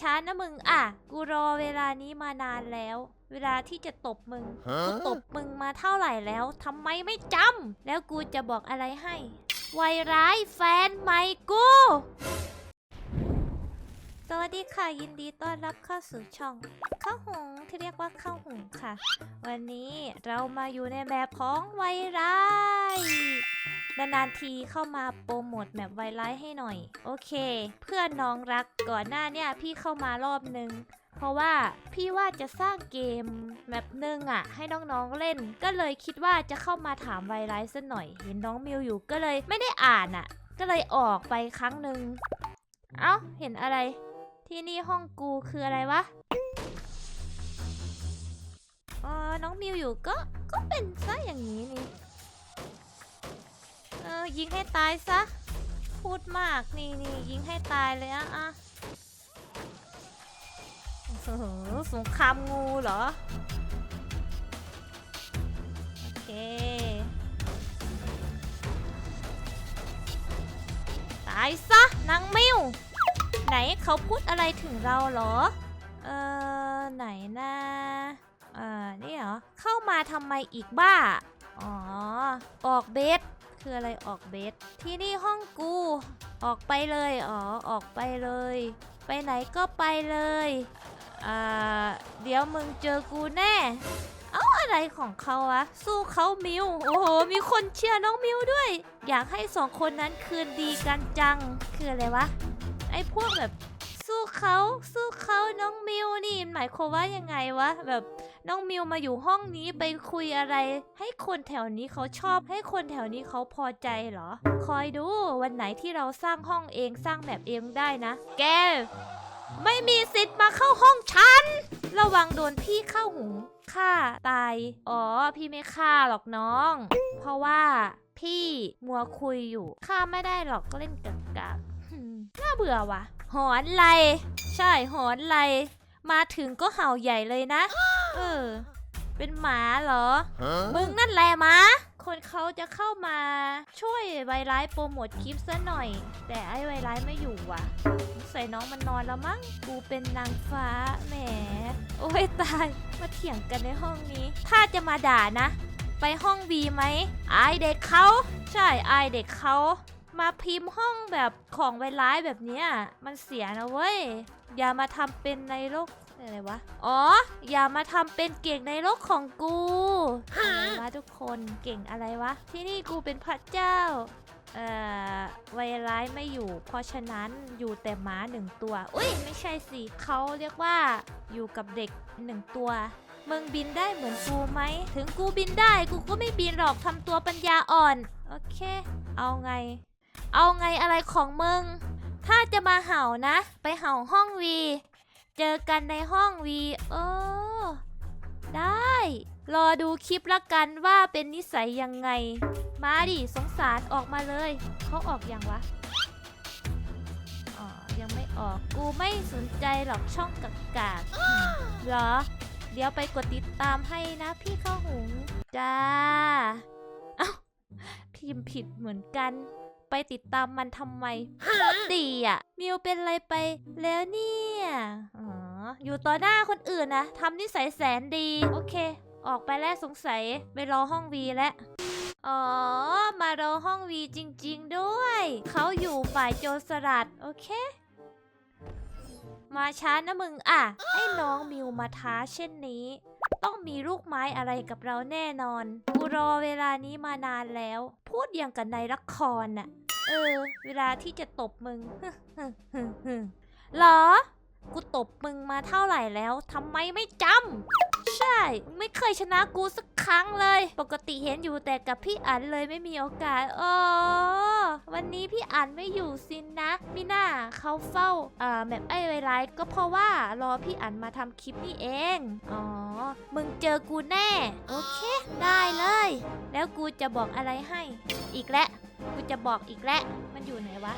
ช้านะมึงอะ กูรอเวลานี้มานานแล้ว เวลาที่จะตบมึง กูตบมึงมาเท่าไหร่แล้วทำไมไม่จำแล้วกูจะบอกอะไรให้วัยร้ายแฟนใหม่กู สวัสดีค่ะยินดีต้อนรับเข้าสู่ช่อง ข้าวหงที่เรียกว่าข้าวหงค่ะ วันนี้เรามาอยู่ในแบบของวัยร้าย นานๆทีเข้ามาโปรโมทแบบไวร้ายให้หน่อย โอเค เพื่อนน้องรักก่อนหน้าเนี่ยพี่เข้ามารอบนึง เพราะว่าพี่ว่าจะสร้างเกมแบบหนึ่งอะ ให้น้องๆเล่น ก็เลยคิดว่าจะเข้ามาถามไวไลท์สักหน่อย เห็นน้องมิวอยู่ก็เลยไม่ได้อ่านอะ ก็เลยออกไปครั้งหนึ่งเอ้าเห็นอะไร ที่นี่ห้องกูคืออะไรวะเออน้องมิวอยู่ก็ก็เป็นซะอย่างนี้นี่ ยิงให้ตายซะ พูดมากนี่นี่ยิงให้ตายเลยอะอะอ้โหสงครามงูเหรอ โอเค ตายซะนางมิวไหนเขาพูดอะไรถึงเราเหรอ เออไหนนะเออนี่เหรอ เข้ามาทำไมอีกบ้า อ๋อ ออกเบส คืออะไรออกเบสที่นี่ห้องกู ออกไปเลยอ๋อออกไปเลย ไปไหนก็ไปเลยอ่าเดี๋ยวมึงเจอกูแน่ เอ้าอะไรของเขาอะสู้เขามิวโอ้โหมีคนเชียร์น้องมิวด้วย อยากให้สองคนนั้นคืนดีกันจังคืออะไรวะไอ้พวกแบบสู้เขาสู้เขาน้องมิวนี่หมายความว่ายังไงวะแบบ น้องมิวมาอยู่ห้องนี้ไปคุยอะไร ให้คนแถวนี้เขาชอบ ให้คนแถวนี้เขาพอใจเหรอ คอยดูวันไหนที่เราสร้างห้องเองสร้างแบบเองได้นะ แก ไม่มีสิทธิ์มาเข้าห้องฉัน ระวังโดนพี่เข้าหุงฆ่าตาย อ๋อ พี่ไม่ฆ่าหรอกน้อง เพราะว่าพี่มัวคุยอยู่ฆ่าไม่ได้หรอกก็เล่นกักกากน่าเบื่อว่ะ หอนไร ใช่หอนไร มาถึงก็เห่าใหญ่เลยนะ เออ เป็นหมาเหรอ มึงนั่นแหละหมา คนเขาจะเข้ามาช่วยไวร้ายโปรโมทคลิปซะหน่อย แต่ไอ้ไวร้ายไม่อยู่ว่ะสงสัยน้องมันนอนแล้วมั้ง กูเป็นนางฟ้าแหม โอ้ยตาย มาเถียงกันในห้องนี้ ถ้าจะมาด่านะ ไปห้องบีไหมอายเด็กเขา ใช่อายเด็กเขา มาพิมพ์ห้องแบบของไวร้ายแบบเนี้ย มันเสียนะเว้ย อย่ามาทำเป็นในโลก อะไรวะ อ๋อ อย่ามาทำเป็นเก่งในโลกของกูอะไรวะทุกคนเก่งอะไรวะ ที่นี่กูเป็นพระเจ้า เอ่อไวร้ายไม่อยู่ เพราะฉะนั้นอยู่แต่หมาหนึ่งตัว อุ้ยไม่ใช่สิเขาเรียกว่าอยู่กับเด็กหนึ่งตัวมึงบินได้เหมือนกูไหม ถึงกูบินได้กูก็ไม่บินหรอกทำตัวปัญญาอ่อน โอเค เอาไง เอาไงอะไรของมึง ถ้าจะมาเห่านะ ไปเห่าห้องวี เจอกันในห้องวีเอได้ รอดูคลิปละกันว่าเป็นนิสัยยังไง มาดิสงสารออกมาเลย เขาออกยังวะ อ๋อ ยังไม่ออก กูไม่สนใจหรอกช่องกักกากอืมเหรอ เดี๋ยวไปกดติดตามให้นะพี่ข้าวหุงจ้า เอ้า พิมพ์ผิดเหมือนกัน ไปติดตามมันทำไมดีอะ มิวเป็นอะไรไปแล้วเนี่ยอ๋ออยู่ต่อหน้าคนอื่นนะทำนิสัยแสนดี โอเค ออกไปแล้วสงสัยไปรอห้องวีแล้วอ๋อ มารอห้องวีจริง ๆ ด้วย เขาอยู่ฝ่ายโจรสลัด โอเค มาช้านะมึงอะ ไอ้น้องมิวมาท้าเช่นนี้ ต้องมีลูกไม้อะไรกับเราแน่นอน กูรอเวลานี้มานานแล้ว พูดอย่างกับในละครน่ะ เออ เวลาที่จะตบมึงเหรอ กูตบมึงมาเท่าไหร่แล้วทำไมไม่จำใช่ ไม่เคยชนะกูสักครั้งเลย ปกติเห็นอยู่แต่กับพี่อันเลยไม่มีโอกาสอ๋อวันนี้พี่อันไม่อยู่สินนะมิน่าเขาเฝ้าอ่แบบไอ้ไวไลก็เพราะว่ารอพี่อันมาทำคลิปนี่เอง อ๋อ มึงเจอกูแน่ โอเค ได้เลย แล้วกูจะบอกอะไรให้ อีกแล้ว กูจะบอกอีกแล้วมันอยู่ไหนวะ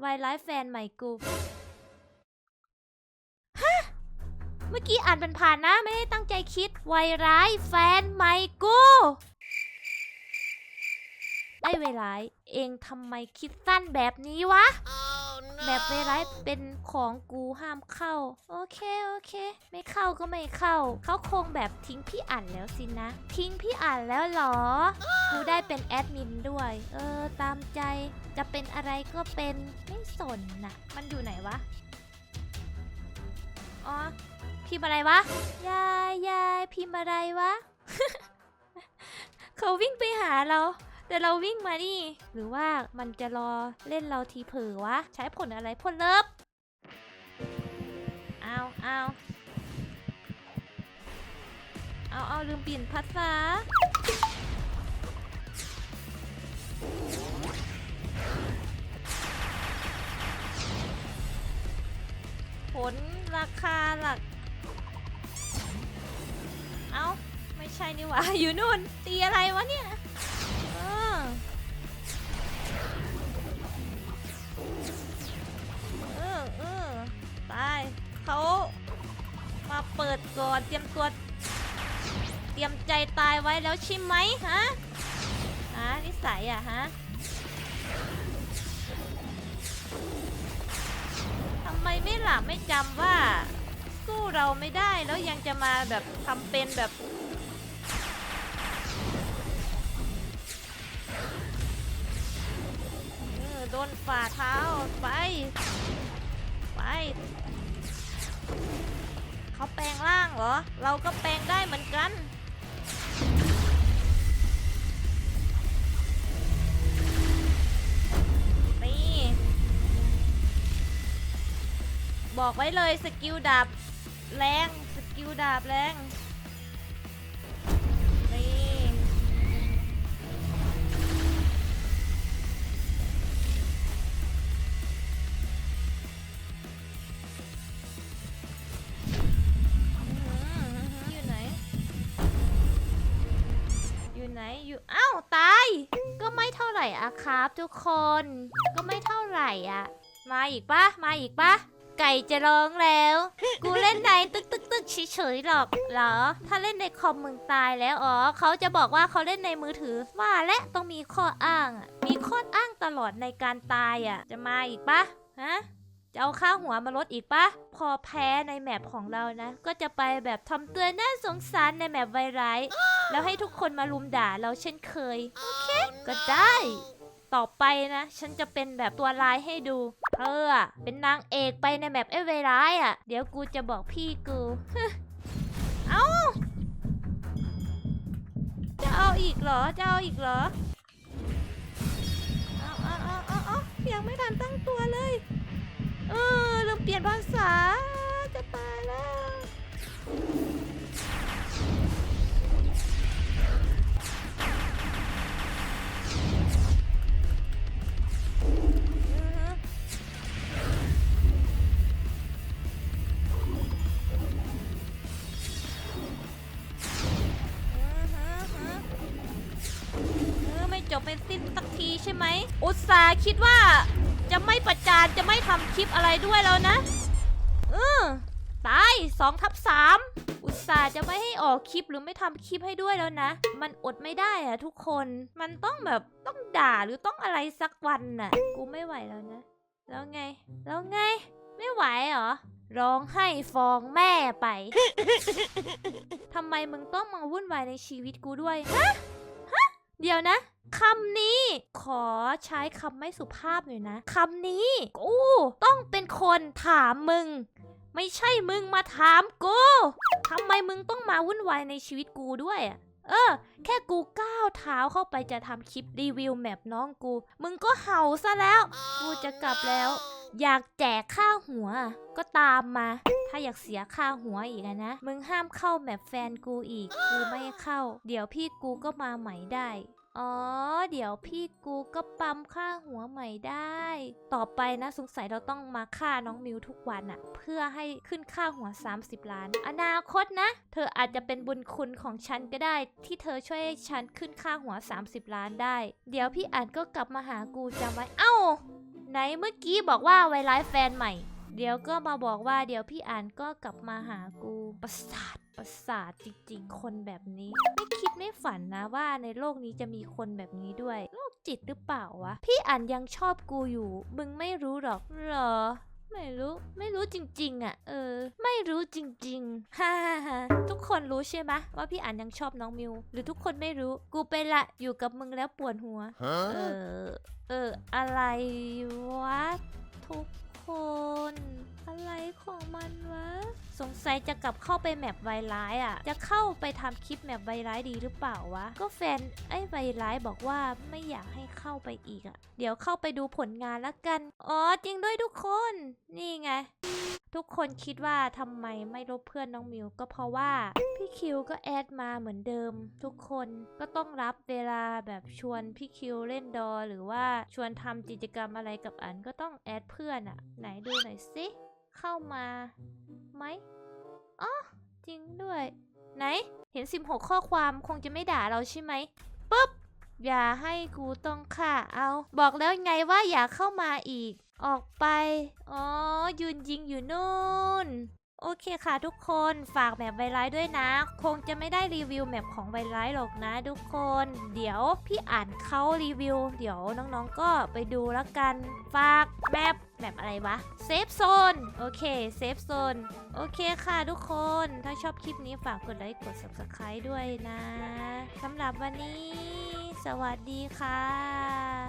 ไวไลฟ์แฟนใหม่กูฮะเมื่อกี้อ่านเป็นผ่านนะไม่ได้ตั้งใจคิดไวร้ายแฟนใหม่กูไอ้ไวร้ายเองทำไมคิดสั้นแบบนี้วะ แบบไวรัสเป็นของกูห้ามเข้า โอเคโอเค ไม่เข้าก็ไม่เข้า เขาคงแบบทิ้งพี่อ่านแล้วสินะ ทิ้งพี่อ่านแล้วเหรอ กูได้เป็นแอดมินด้วย เออ ตามใจจะเป็นอะไรก็เป็นไม่สนนะมันอยู่ไหนวะ อ๋อ พิมพ์อะไรวะ ยายยายพิมพ์อะไรวะ เขาวิ่งไปหาเรา แต่เราวิ่งมานี่หรือว่ามันจะรอเล่นเราทีเผลอวะ ใช้ผลอะไรพ่นเลิฟเอาเอาเอาเอาลืมเปลี่ยนภาษาผลราคาหลัก เอาไม่ใช่นี่หว่า อยู่นู่น ตีอะไรวะเนี่ย เปิดก่อนเตรียมตัว เตรียมใจตายไว้แล้วใช่ไหมฮะฮะนิสัยอะฮะทำไมไม่หลับไม่จำว่า สู้เราไม่ได้แล้วยังจะมาแบบทำเป็นแบบโดนฝ่าเท้าไป ไป เขาแปลงร่างเหรอ เราก็แปลงได้เหมือนกัน นี่ บอกไว้เลยสกิลดาบแรง สกิลดาบแรง ก็ไม่เท่าไหร่อะครับทุกคน ก็ไม่เท่าไหร่อะมาอีกปะมาอีกปะไก่จะร้องแล้ว กูเล่นในตึกตึกตึกเฉยๆหรอกเหรอ ถ้าเล่นในคอมมึงตายแล้วอ๋อเขาจะบอกว่าเขาเล่นในมือถือ ว่าและต้องมีข้ออ้าง มีข้ออ้างตลอดในการตายอะ จะมาอีกปะฮะจะเอาค่าหัวมาลดอีกปะพอแพ้ในแมปของเรานะ ก็จะไปแบบทำตัวน่าสงสารในแมปไวรัส แล้วให้ทุกคนมาลุมด่าเราเช่นเคย โอเค ก็ได้ ต่อไปนะ ฉันจะเป็นแบบตัวร้ายให้ดู เธออะเป็นนางเอกไปในแบบเอเวอร้ายอะ เดี๋ยวกูจะบอกพี่กู เอ้า จะเอาอีกเหรอ จะเอาอีกเหรอ เอาเอาเอาเอาเอายังไม่ทันตั้งตัวเลย เออลืมเปลี่ยนภาษา จะตายแล้ว ไหม อุตส่าห์คิดว่าจะไม่ประจานจะไม่ทำคลิปอะไรด้วยแล้วนะ เออตายสองทับสามอุตส่าห์จะไม่ให้ออกคลิปหรือไม่ทำคลิปให้ด้วยแล้วนะ มันอดไม่ได้อะทุกคน มันต้องแบบต้องด่าหรือต้องอะไรสักวันน่ะ กูไม่ไหวแล้วนะ แล้วไง แล้วไง ไม่ไหวเหรอ ร้องให้ฟ้องแม่ไป ทำไมมึงต้องมาวุ่นวายในชีวิตกูด้วย ฮะ ฮะ เดี๋ยวนะ คำนี้ขอใช้คำไม่สุภาพหน่อยนะคำนี้กูต้องเป็นคนถามมึง ไม่ใช่มึงมาถามกูทำไมมึงต้องมาวุ่นวายในชีวิตกูด้วยอะเออ แค่กูก้าวเท้าเข้าไปจะทำคลิปรีวิวแมปน้องกู มึงก็เห่าซะแล้ว กูจะกลับแล้ว อยากแจกค่าหัว ก็ตามมา ถ้าอยากเสียค่าหัวอีกนะ มึงห้ามเข้าแมปแฟนกูอีก กูไม่เข้า เดี๋ยวพี่กูก็มาใหม่ได้ อ๋อ เดี๋ยวพี่กูก็ปั๊มค่าหัวใหม่ได้ ต่อไปนะสงสัยเราต้องมาฆ่าน้องมิวทุกวันอะเพื่อให้ขึ้นค่าหัว 30 ล้าน อนาคตนะ เธออาจจะเป็นบุญคุณของฉันก็ได้ ที่เธอช่วยให้ฉันขึ้นค่าหัว 30 ล้านได้ เดี๋ยวพี่อ่านก็กลับมาหากูจำไว้ เอ้า ไหนเมื่อกี้บอกว่าไวไลฟ์แฟนใหม่ เดี๋ยวก็มาบอกว่าเดี๋ยวพี่อ่านก็กลับมาหากูประสาทประสาทจริงๆ คนแบบนี้ ไม่คิดไม่ฝันนะว่าในโลกนี้จะมีคนแบบนี้ด้วยโรคจิตหรือเปล่าวะ พี่อ่านยังชอบกูอยู่ มึงไม่รู้หรอกเหรอ ไม่รู้ ไม่รู้จริงๆ อะ เออ ไม่รู้จริงๆฮ่าฮ่าฮ่าทุกคนรู้ใช่ไหมว่าพี่อ่านยังชอบน้องมิว หรือทุกคนไม่รู้ กูไปละอยู่กับมึงแล้วปวดหัว เอ Huh? อเออ อะไรวะทุก คน อะไรของมันวะ สงสัยจะกลับเข้าไปแมปไวร้ายอะ จะเข้าไปทำคลิปแมปไวร้ายดีหรือเปล่าวะ ก็แฟนไอ้ไวร้ายบอกว่าไม่อยากให้เข้าไปอีกอะ เดี๋ยวเข้าไปดูผลงานล้วกัน อ๋อจริงด้วยทุกคน นี่ไงทุกคนคิดว่าทำไมไม่ลบเพื่อนน้องมิวก็เพราะว่า พี่คิวก็แอดมาเหมือนเดิม ทุกคนก็ต้องรับเวลาแบบชวนพี่คิวเล่นดอ หรือว่าชวนทำกิจกรรมอะไรกับอันก็ต้องแอดเพื่อนอะไหนดูหน่อยสิเข้ามาไหมอ๋อจริงด้วย ไหน เห็น 16 ข้อความคงจะไม่ด่าเราใช่ไหมปุ๊บอย่าให้กูต้องฆ่าเอา บอกแล้วไงว่าอย่าเข้ามาอีก ออกไป อ๋อยืนยิงอยู่นู่น โอเคค่ะทุกคนฝากแมปไวร้ายด้วยนะ คงจะไม่ได้รีวิวแมปของไวร้ายหรอกนะทุกคน เดี๋ยวพี่อ่านเขารีวิว เดี๋ยวน้องๆก็ไปดูแล้วกัน ฝากแมปแมปอะไรวะเซฟโซนโอเคเซฟโซนโอเคค่ะทุกคน ถ้าชอบคลิปนี้ฝากกดไลค์กด subscribe ด้วยนะสำหรับวันนี้ สวัสดีค่ะ